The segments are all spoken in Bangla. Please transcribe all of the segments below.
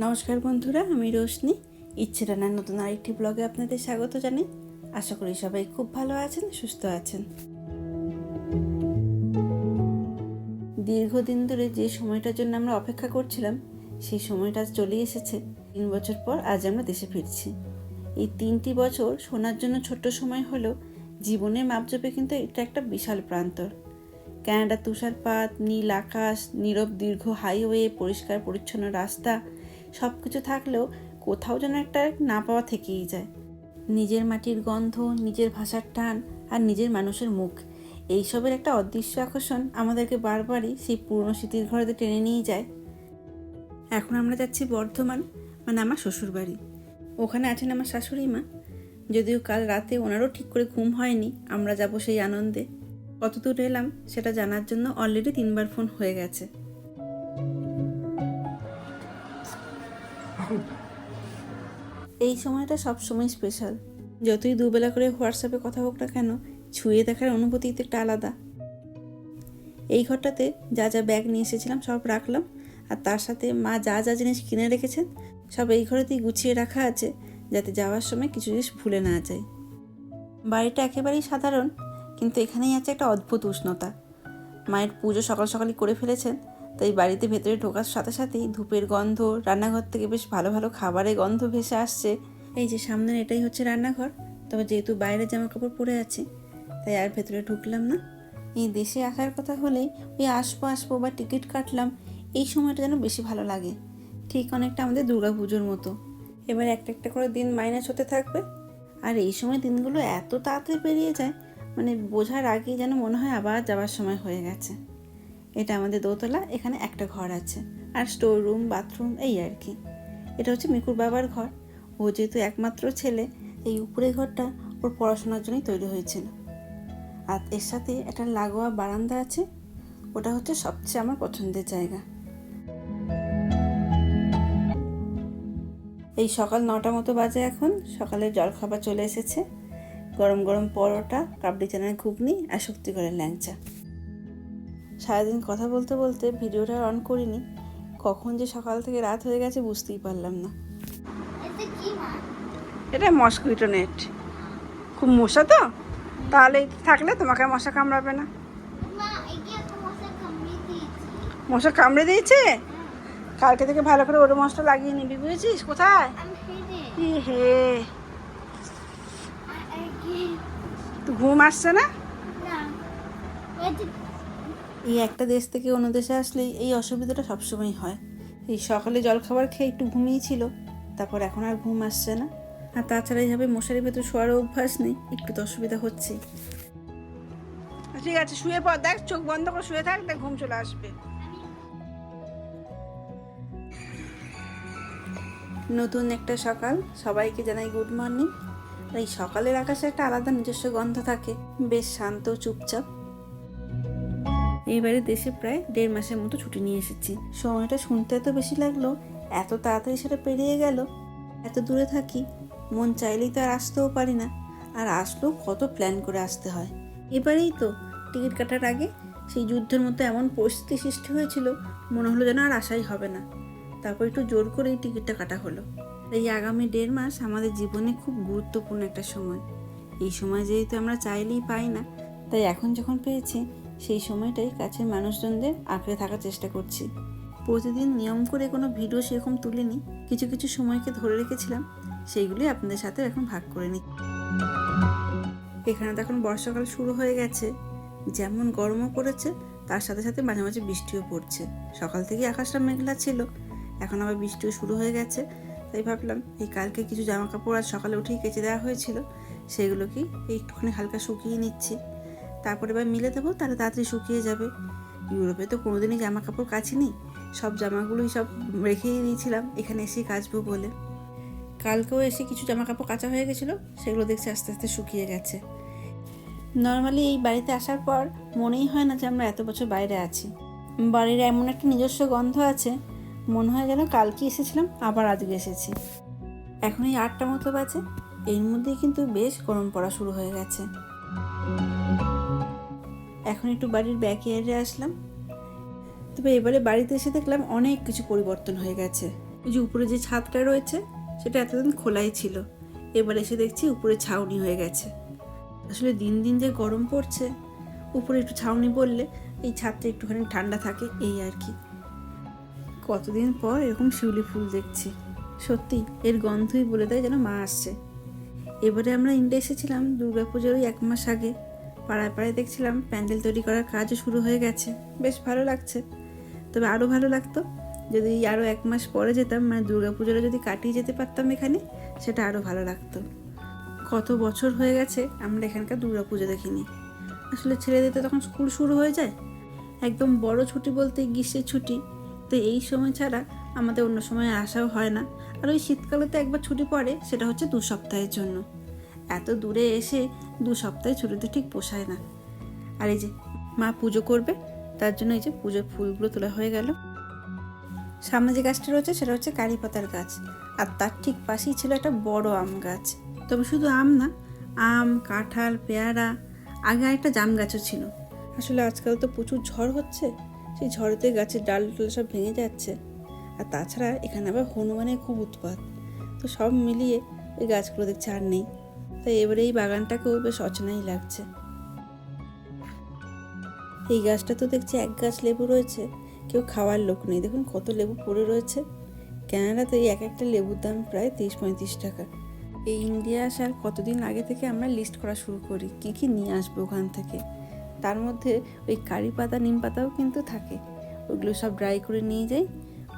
নমস্কার বন্ধুরা, আমি রোশনি। ইচ্ছে রান্নার নতুন আরেকটি ব্লগে আপনাদের স্বাগত জানাই। আশা করি সবাই খুব ভালো আছেন, সুস্থ আছেন। দীর্ঘদিন ধরে যে সময়টার জন্য আমরা অপেক্ষা করছিলাম, সেই সময়টা চলে এসেছে। তিন বছর পর আজ আমরা দেশে ফিরছি। এই তিনটি বছর শোনার জন্য ছোট্ট সময় হলেও জীবনের মাপজপে কিন্তু এটা একটা বিশাল প্রান্তর। ক্যানাডার তুষারপাত, নীল আকাশ, নীরব দীর্ঘ হাইওয়ে পরিষ্কার পরিচ্ছন্ন রাস্তা সব কিছু থাকলেও কোথাও যেন একটা না পাওয়া থেকেই যায়। নিজের মাটির গন্ধ, নিজের ভাষার টান আর নিজের মানুষের মুখ, এইসবের একটা অদৃশ্য আকর্ষণ আমাদেরকে বারবারই সেই পুরনো স্মৃতির ঘরেতে টেনে নিয়ে যায়। এখন আমরা যাচ্ছি বর্ধমান মানে আমার শ্বশুর বাড়ি ওখানে আছেন আমার শাশুড়ি মা। যদিও কাল রাতে ওনারও ঠিক করে ঘুম হয়নি, আমরা যাব সেই আনন্দে। কত দূর এলাম সেটা জানার জন্য অলরেডি তিনবার ফোন হয়ে গেছে। এই সময়টা সবসময় স্পেশাল যতই দুবেলা করে হোয়াটসঅ্যাপে কথা হোক না কেন, ছুঁয়ে দেখার অনুভূতি একটা আলাদা। এই ঘরটাতে যা যা ব্যাগ নিয়ে এসেছিলাম সব রাখলাম, আর তার সাথে মা যা যা জিনিস কিনে রেখেছেন, সব এই ঘরেতেই গুছিয়ে রাখা আছে, যাতে যাওয়ার সময় কিছু জিনিস ভুলে না যায়। বাড়িটা একেবারেই সাধারণ, কিন্তু এখানেই আছে একটা অদ্ভুত উষ্ণতা। মায়ের পুজো সকাল সকালই করে ফেলেছেন তাই বাড়িতে ভেতরে ঢোকার সাথে সাথেই ধূপের গন্ধ, রান্নাঘর থেকে বেশ ভালো ভালো খাবারের গন্ধ ভেসে আসছে। এই যে সামনের এটাই হচ্ছে রান্নাঘর। তবে যেহেতু বাইরে জামা কাপড় পরে আছি, তাই আর ভেতরে ঢুকলাম না। এই দেশে আসার কথা হলেই ওই আসব আসব বা টিকিট কাটলাম, এই সময়টা যেন বেশি ভালো লাগে। ঠিক অনেকটা আমাদের দুর্গা পুজোর মতো। এবার একটা একটা করে দিন মাইনাস হতে থাকবে। আর এই সময় দিনগুলো এত তাড়াতাড়ি পেরিয়ে যায় মানে বোঝার আগেই যেন মনে হয় আবার যাওয়ার সময় হয়ে গেছে। এটা আমাদের দোতলা, এখানে একটা ঘর আছে। আর স্টোর রুম বাথরুম এই আর কি। এটা হচ্ছে মিকুর বাবার ঘর। ও যেহেতু একমাত্র ছেলে, এই উপরে ঘরটা ওর পড়াশোনার জন্যই তৈরি হয়েছিল। আর এর সাথে একটা লাগোয়া বারান্দা আছে। ওটা হচ্ছে সবচেয়ে আমার পছন্দের জায়গা। এই সকাল নটা মতো বাজে এখন। সকালের জলখাবার চলে এসেছে। গরম গরম পরোটা, কাবলি চানার ঘুগনি আর শক্তি করে ল্যাংচা। সারাদিন কথা বলতে বলতে ভিডিওটা অন করিনি। কখন যে সকাল থেকে রাত হয়ে গেছে বুঝতেই পারলাম না। এতে কি মা? এটা মস্কুইটো নেট। খুব মশা তো? তাহলে থাকলে তোমাকে মশা কামড়াবে না। মশা কামড়ে দিয়েছে। মশা কামড়ে দিয়েছে? কালকে থেকে ভালো করে ওর মশলা লাগিয়ে নিবি বুঝেছিস? কোথায়? হে। তো ঘুম আসছে না? এই একটা দেশ থেকে অন্য দেশে আসলেই এই অসুবিধাটা সবসময় হয়। এই সকালে জলখাবার খেয়ে একটু ঘুমিয়েছিল তারপর এখন আর ঘুম আসছে না। আর তাছাড়া এইভাবে মশারির ভেতর শোয়ারও অভ্যাস নেই একটু তো অসুবিধা হচ্ছে। ঠিক আছে শুয়ে পর দেখ চোখ বন্ধ করে শুয়ে থাক দেখ ঘুম চলে আসবে। নতুন একটা সকাল সবাইকে জানাই গুড মর্নিং। এই সকালের আকাশে একটা আলাদা নিজস্ব গন্ধ থাকে বেশ শান্ত চুপচাপ। এইবারে দেশে প্রায় দেড় মাসের মতো ছুটি নিয়ে এসেছি। সময়টা শুনতে এত বেশি লাগল, এত তাড়াতাড়ি সেটা পেরিয়ে গেল, এত দূরে থাকি, মন চাইলেই তো আর আসতেও পারি না। আর আসলেও কত প্ল্যান করে আসতে হয়। এবারেই তো টিকিট কাটার আগে সেই যুদ্ধের মতো এমন পরিস্থিতি সৃষ্টি হয়েছিল, মনে হলো যেন আর আশাই হবে না। তারপর একটু জোর করে এই টিকিটটা কাটা হলো। এই আগামী দেড় মাস আমাদের জীবনে খুব গুরুত্বপূর্ণ একটা সময়। এই সময় যেহেতু আমরা চাইলেই পাই না, তাই এখন যখন পেয়েছি সেই সময়টাই কাছের মানুষজনদের আঁকড়ে থাকার চেষ্টা করছি। প্রতিদিন নিয়ম করে কোনো ভিডিও সেরকম তুলিনি। কিছু কিছু সময়কে ধরে রেখেছিলাম। সেইগুলি আপনাদের সাথে এখন ভাগ করে নিই এখানে তো এখন বর্ষাকাল শুরু হয়ে গেছে। যেমন গরমও পড়েছে, তার সাথে সাথে মাঝে মাঝে বৃষ্টিও পড়ছে। সকাল থেকে আকাশটা মেঘলা ছিল। এখন আবার বৃষ্টিও শুরু হয়ে গেছে। তাই ভাবলাম, এই কালকে কিছু জামা কাপড় আর সকালে উঠেই কেচে দেওয়া হয়েছিল। সেগুলোকে একটুখানি হালকা শুকিয়ে নিচ্ছি। তারপরে এবার মিলে দেবো তাহলে তাড়াতাড়ি শুকিয়ে যাবে। ইউরোপে তো কোনোদিনই জামা কাপড় কাচিনি সব জামাগুলোই সব রেখেই দিয়েছিলাম, এখানে এসে কাচবো বলে। কালকেও এসে কিছু জামা কাপড় কাচা হয়ে গেছিল, সেগুলো দেখছি আস্তে আস্তে শুকিয়ে গেছে। নর্মালি এই বাড়িতে আসার পর মনেই হয় না যে আমরা এত বছর বাইরে আছি। বাড়ির এমন একটা নিজস্ব গন্ধ আছে, মনে হয় যেন কালকে এসেছিলাম, আবার আজকে এসেছি। এখন এই আটটা মতো বাজে এর মধ্যেই কিন্তু বেশ গরম পড়া শুরু হয়ে গেছে। এখন একটু বাড়ির ব্যাক ইয়ার্ডে আসলাম। তবে এবারে বাড়িতে এসে দেখলাম অনেক কিছু পরিবর্তন হয়ে গেছে। ওই যে উপরে যে ছাদটা রয়েছে, সেটা এতদিন খোলাই ছিল। এবার এসে দেখছি উপরে ছাউনি হয়ে গেছে। আসলে দিন দিন যে গরম পড়ছে, উপরে একটু ছাউনি বললে এই ছাদটা একটুখানি ঠান্ডা থাকে, এই আর কি। কতদিন পর এরকম শিউলি ফুল দেখছি। সত্যি, এর গন্ধই বলে দেয় যেন মা আসছে। এবারে আমরা ইন্ডিয়া এসেছিলাম, দুর্গাপুজোর এক মাস আগে। পাড়ায় পাড়ায় দেখছিলাম প্যান্ডেল তৈরি করার কাজও শুরু হয়ে গেছে। বেশ ভালো লাগছে। তবে আরও ভালো লাগতো যদি আরও এক মাস পরে যেতাম মানে দুর্গাপুজোটা যদি কাটিয়ে যেতে পারতাম এখানে, সেটা আরও ভালো লাগতো। কত বছর হয়ে গেছে আমরা এখানকার দুর্গাপুজো দেখিনি। আসলে ছেলেদের তো তখন স্কুল শুরু হয়ে যায়। একদম বড় ছুটি বলতে গ্রীষ্মের ছুটি। তো এই সময় ছাড়া আমাদের অন্য সময় আসাও হয় না। আর ওই শীতকালে তো একবার ছুটি পড়ে, সেটা হচ্ছে দু সপ্তাহের জন্য। এত দূরে এসে দু সপ্তাহে ছুটিতে ঠিক পোষায় না। আর এই যে মা পুজো করবে, তার জন্য এই যে পুজোর ফুলগুলো তোলা হয়ে গেল। সামনে যে গাছটা রয়েছে, সেটা হচ্ছে কারি পাতার গাছ। আর তার ঠিক পাশেই ছিল একটা বড় আম গাছ। তবে শুধু আম না, আম, কাঁঠাল, পেয়ারা, আগে একটা জাম গাছও ছিল। আসলে আজকাল তো প্রচুর ঝড় হচ্ছে, সেই ঝড়েতে গাছের ডাল টাল সব ভেঙে যাচ্ছে। আর তাছাড়া এখানে আবার হনুমানের খুব উৎপাত। তো সব মিলিয়ে ওই গাছগুলো দেখছে আর নেই। তাই এবারে এই বাগানটাকেও বেশ অচেনাই লাগছে। এই গাছটা তো দেখছি এক গাছ লেবু রয়েছে, কেউ খাওয়ার লোক নেই। দেখুন কত লেবু পড়ে রয়েছে। ক্যানাডাতে এই এক একটা লেবুর দাম প্রায় তিরিশ পঁয়ত্রিশ টাকা। এই ইন্ডিয়া আসার কতদিন আগে থেকে আমরা লিস্ট করা শুরু করি, কী কী নিয়ে আসব ওখান থেকে? তার মধ্যে ওই কারি পাতা, নিম পাতাও কিন্তু থাকে। ওগুলো সব ড্রাই করে নিয়ে যাই,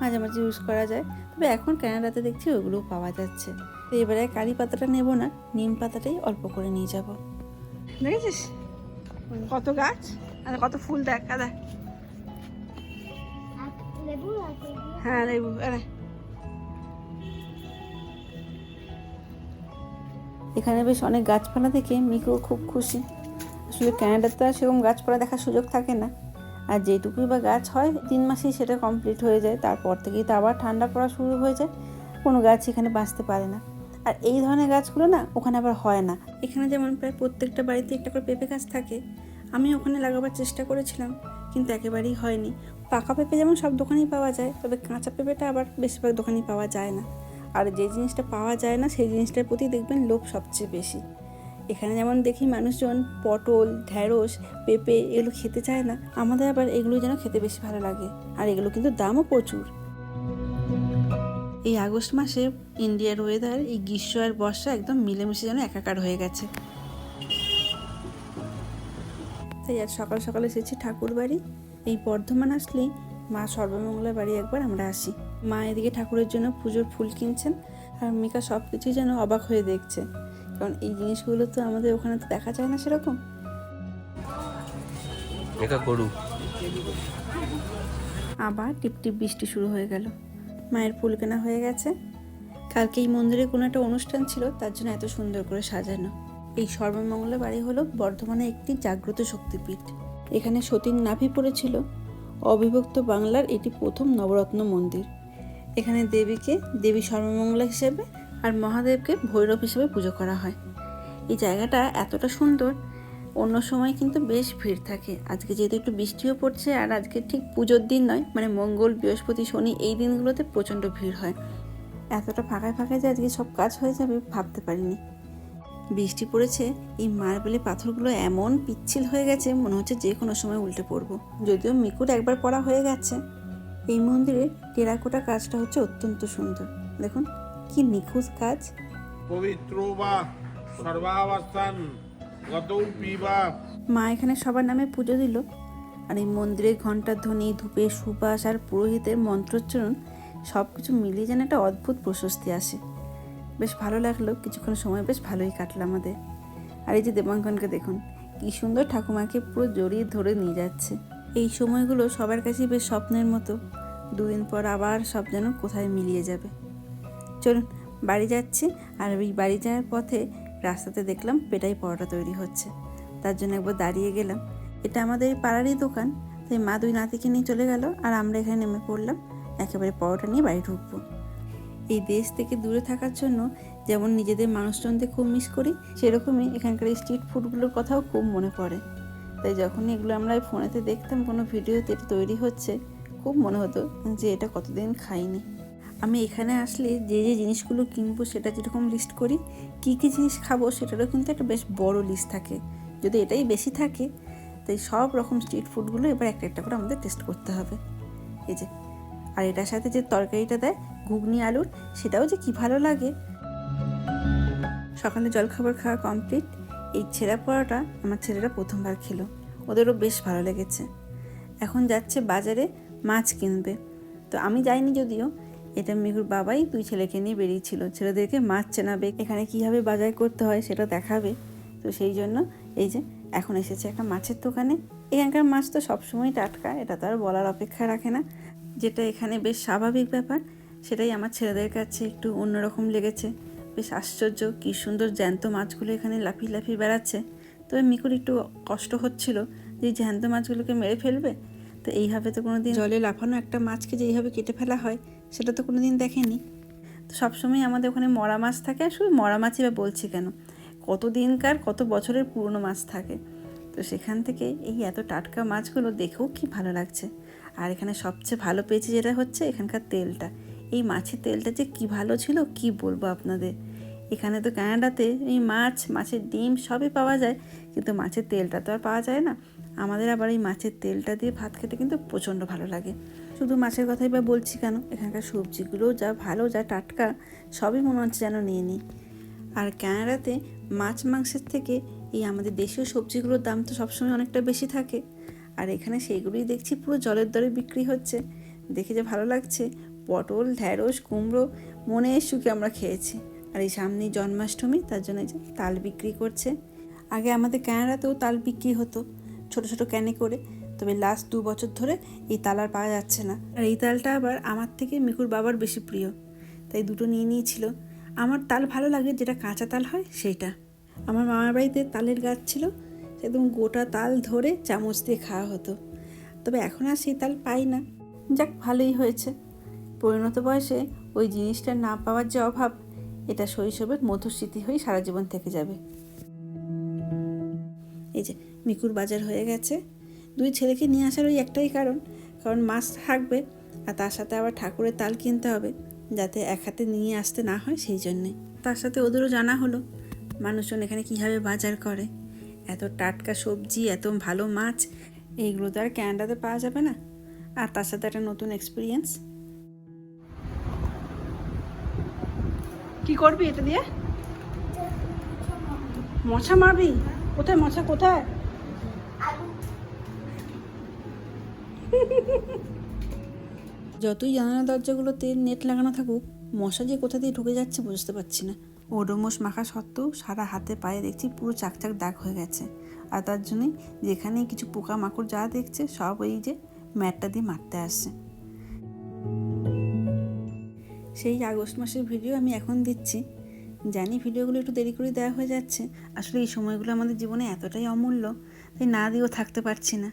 মাঝে মাঝে ইউজ করা যায়। তবে এখন ক্যানাডাতে দেখছি ওগুলোও পাওয়া যাচ্ছে। তো এবারে কারি পাতাটা নেব না নিম পাতাটাই অল্প করে নিয়ে যাব। দেখেছিস? কত গাছ? আর কত ফুল দেখ দেখ। হ্যাঁ লেবু আরে এখানে বেশ অনেক গাছপালা দেখে মিকো খুব খুশি। আসলে ক্যানাডাতে আর সেরকম গাছপালা দেখার সুযোগ থাকে না। আর যেটুকুই বা গাছ হয়, তিন মাসেই সেটা কমপ্লিট হয়ে যায়। তারপর থেকেই তো আবার ঠান্ডা পড়া শুরু হয়ে যায়। কোনো গাছ এখানে বাঁচতে পারে না। আর এই ধরনের গাছগুলো না, ওখানে আবার হয় না। এখানে যেমন প্রায় প্রত্যেকটা বাড়িতে একটা করে পেঁপে গাছ থাকে। আমি ওখানে লাগাবার চেষ্টা করেছিলাম, কিন্তু একেবারেই হয়নি। পাকা পেঁপে যেমন সব দোকানেই পাওয়া যায়, তবে কাঁচা পেঁপেটা আবার বেশিরভাগ দোকানেই পাওয়া যায় না। আর যে জিনিসটা পাওয়া যায় না, সেই জিনিসটার প্রতি দেখবেন লোভ সবচেয়ে বেশি। এখানে যেমন দেখি মানুষজন পটল, ঢ্যাঁড়স, পেঁপে এগুলো খেতে চায় না, আমাদের আবার এগুলো যেন খেতে বেশি ভালো লাগে। আর এগুলো কিন্তু দামও প্রচুর। এই আগস্ট মাসে ইন্ডিয়ার ওয়েদার এই গ্রীষ্ম আর বর্ষা একদম মিলেমিশে যেন একাকার হয়ে গেছে। তাই আজ সকাল সকাল এসেছি ঠাকুর বাড়ি। এই বর্ধমান আসলেই মা সর্বমঙ্গলার বাড়ি একবার আমরা আসি। মা এদিকে ঠাকুরের জন্য পুজোর ফুল কিনছেন, আর মিকা সব কিছুই যেন অবাক হয়ে দেখছে। কারণ এই জিনিসগুলো তো আমাদের ওখানে তো দেখা যায় না সেরকম। এটা গরু আবার টিপটিপ বৃষ্টি শুরু হয়ে গেল। মায়ের ফুল কেনা হয়ে গেছে। কালকে এই মন্দিরে কোনো একটা অনুষ্ঠান ছিল তার জন্য এত সুন্দর করে সাজানো। এই সর্বমঙ্গলা বাড়ি হলো বর্ধমানে একটি জাগ্রত শক্তিপীঠ। এখানে সতীর নাভি পড়েছিল। অবিভক্ত বাংলার এটি প্রথম নবরত্ন মন্দির। এখানে দেবীকে দেবী সর্বমঙ্গলা হিসেবে আর মহাদেবকে ভৈরব হিসেবে পুজো করা হয়। এই জায়গাটা এতটা সুন্দর, অন্য সময় কিন্তু বেশ ভিড় থাকে। আজকে যেহেতু একটু বৃষ্টিও পড়ছে আর আজকে ঠিক পুজোর দিন নয় মানে মঙ্গল, বৃহস্পতি, শনি এই দিনগুলোতে প্রচণ্ড ভিড় হয়। এতটা ফাঁকায় ফাঁকায় যে আজকে সব কাজ হয়ে যাবে ভাবতে পারিনি। বৃষ্টি পড়েছে, এই মার্বেলের পাথরগুলো এমন পিচ্ছিল হয়ে গেছে, মনে হচ্ছে যে কোনো সময় উল্টে পড়ব। যদিও মিকুট একবার পড়া হয়ে গেছে। এই মন্দিরে টেরাকোটা কাজটা হচ্ছে অত্যন্ত সুন্দর। দেখুন কি নিখুঁত কাজ? পবিত্র বা সর্বাবস্থান মা এখানে সবার নামে পুজো দিল। আর এই মন্দিরে ঘণ্টার ধ্বনি ধূপের সুবাস আর পুরোহিতের মন্ত্রোচ্চারণ সব কিছু মিলিয়ে যেন একটা অদ্ভুত প্রশস্তি আসে। বেশ ভালো লাগল কিছুক্ষণ সময় বেশ ভালোই কাটলো আমাদের। আর এই যে দেবাঙ্কনকে দেখুন কি সুন্দর ঠাকুমাকে পুরো জড়িয়ে ধরে নিয়ে যাচ্ছে। এই সময়গুলো সবার কাছেই বেশ স্বপ্নের মতো। দুদিন পর আবার সব যেন কোথায় মিলিয়ে যাবে। চলুন বাড়ি যাচ্ছি। আর ওই বাড়ি যাওয়ার পথে রাস্তাতে দেখলাম পেটাই পরোটা তৈরি হচ্ছে। তার জন্য একবার দাঁড়িয়ে গেলাম। এটা আমাদের পাড়ারই দোকান, তাই মা দুই নাতিকে নিয়ে চলে গেল আর আমরা এখানে নেমে পড়লাম। একেবারে পরোটা নিয়ে বাড়ি ঢুকবো। এই দেশ থেকে দূরে থাকার জন্য যেমন নিজেদের মানুষজনদের খুব মিস করি, সেরকমই এখানকার স্ট্রিট ফুডগুলোর কথাও খুব মনে পড়ে। তাই যখনই এগুলো আমরা ফোনেতে দেখতাম কোনো ভিডিওতে এটা তৈরি হচ্ছে, খুব মনে হতো যে এটা কতদিন খাইনি। আমি এখানে আসলে যে যে জিনিসগুলো কিনবো সেটা যেরকম লিস্ট করি, কী কী জিনিস খাব সেটারও কিন্তু একটা বেশ বড় লিস্ট থাকে। যদি এটাই বেশি থাকে, তাই সব রকম স্ট্রিট ফুডগুলো এবার একটা একটা করে আমাদের টেস্ট করতে হবে। এই যে, আর এটার সাথে যে তরকারিটা দেয়, ঘুগনি, আলুর, সেটাও যে কি ভালো লাগে। সকালে জলখাবার খাওয়া কমপ্লিট এই ছেঁড়া পড়াটা আমার ছেলেরা প্রথমবার খেলো। ওদেরও বেশ ভালো লেগেছে। এখন যাচ্ছে বাজারে মাছ কিনবে। তো আমি যাইনি যদিও এটা মিহুর বাবাই দুই ছেলেকে নিয়ে বেরিয়েছিল। ছেলেদেরকে মাছ চেনাবে এখানে কীভাবে বাজার করতে হয় সেটা দেখাবে। তো সেই জন্য এই যে এখন এসেছে একটা মাছের দোকানে। এখানকার মাছ তো সবসময় টাটকা, এটা তো আর বলার অপেক্ষা রাখে না। যেটা এখানে বেশ স্বাভাবিক ব্যাপার, সেটাই আমার ছেলেদের কাছে একটু অন্যরকম লেগেছে। বেশ আশ্চর্য, কী সুন্দর জ্যান্ত মাছগুলো এখানে লাফিয়ে লাফিয়ে বেড়াচ্ছে। তবে মিকুর একটু কষ্ট হচ্ছিল যে জ্যান্ত মাছগুলোকে মেরে ফেলবে? তো এইভাবে তো কোনো দিন জলে লাফানো একটা মাছকে যে এইভাবে কেটে ফেলা হয়, সেটা তো কোনো দিন দেখেনি। তো সবসময় আমাদের ওখানে মরা মাছ থাকে, আর শুধু মরা মাছই বা বলছি কেন? কত দিনকার কত বছরের পুরনো মাছ থাকে। তো সেখান থেকে এই এত টাটকা মাছগুলো দেখেও কি ভালো লাগছে। আর এখানে সবচেয়ে ভালো পেয়েছি যেটা হচ্ছে এখানকার তেলটা। এই মাছের তেলটা যে কি ভালো ছিল, কি বলব আপনাদের? এখানে তো কানাডাতে এই মাছ, মাছের ডিম সবই পাওয়া যায়, কিন্তু মাছের তেলটা তো আর পাওয়া যায় না। আমাদের আবার এই মাছের তেলটা দিয়ে ভাত খেতে কিন্তু প্রচণ্ড ভালো লাগে। শুধু মাছের কথাই বা বলছি কেন? এখানকার সবজিগুলো যা ভালো, যা টাটকা, সবই মনে হচ্ছে যেন নিয়ে নিই। আর ক্যানাডাতে মাছ মাংসের থেকে এই আমাদের দেশীয় সবজিগুলোর দাম তো সবসময় অনেকটা বেশি থাকে। আর এখানে সেইগুলোই দেখছি পুরো জলের দরে বিক্রি হচ্ছে। দেখে যে ভালো লাগছে, পটল, ঢ্যাঁড়স, কুমড়ো মনে সুখে আমরা খেয়েছি। আর এই সামনেই জন্মাষ্টমী, তার জন্য যে তাল বিক্রি করছে। আগে আমাদের ক্যানাডাতেও তাল বিক্রি হতো। ছোট ছোট ক্যানে করে। তবে লাস্ট দু বছর ধরে এই তাল আর পাওয়া যাচ্ছে না। আর এই তালটা আবার আমার থেকে মিকুর বাবার বেশি প্রিয়। তাই দুটো নিয়ে নিয়েছিল। আমার তাল ভালো লাগে, যেটা কাঁচা তাল হয়, সেইটা। আমার মামার বাড়িতে তালের গাছ ছিল একদম গোটা তাল ধরে চামচ দিয়ে খাওয়া হতো। তবে এখন আর সেই তাল পাই না। যাক, ভালোই হয়েছে। পরিণত বয়সে ওই জিনিসটা না পাওয়ার যে অভাব, এটা শৈশবের মধুর স্মৃতি হয়ে সারা জীবন থেকে যাবে। এই যে, মিকুর বাজার হয়ে গেছে। দুই ছেলেকে নিয়ে আসার ওই একটাই কারণ কারণ মাছ থাকবে আর তার সাথে আবার ঠাকুরের তাল কিনতে হবে, যাতে এক হাতে নিয়ে আসতে না হয় সেই জন্যে। তার সাথে ওদেরও জানা হলো, মানুষজন এখানে কীভাবে বাজার করে। এত টাটকা সবজি, এত ভালো মাছ, এইগুলো তো আর ক্যানাডাতে পাওয়া যাবে না। আর তার সাথে একটা নতুন এক্সপিরিয়েন্স কি করবি এটা দিয়ে? মশা মারবি? কোথায় মশা কোথায়? যতই জানালা দরজাগুলোতে নেট লাগানো থাকুক মশা যে কোথা দিয়ে ঢুকে যাচ্ছে বুঝতে পারছি না। ওডোমোস মাখা সত্ত্বেও সারা হাতে পায়ে দেখছি পুরো চাকচাক দাগ হয়ে গেছে। আর তার জন্যই যেখানে কিছু পোকা মাকড় যা দেখছে সব এই যে ম্যাটটা দিয়ে মারতে আসছে। সেই আগস্ট মাসের ভিডিও আমি এখন দিচ্ছি। জানি ভিডিওগুলো একটু দেরি করে দেওয়া হয়ে যাচ্ছে। আসলে এই সময়গুলো আমাদের জীবনে এতটাই অমূল্য, তাই না দিয়েও থাকতে পারছি না।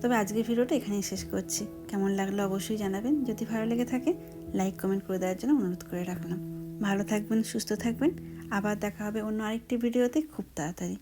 তবে আজকের ভিডিওটা এখানেই শেষ করছি। কেমন লাগল অবশ্যই জানাবেন। যদি ভালো লেগে থাকে, লাইক, কমেন্ট করে দেওয়ার জন্য অনুরোধ করে রাখলাম। ভালো থাকবেন, সুস্থ থাকবেন। আবার দেখা হবে অন্য আরেকটি ভিডিওতে খুব তাড়াতাড়ি।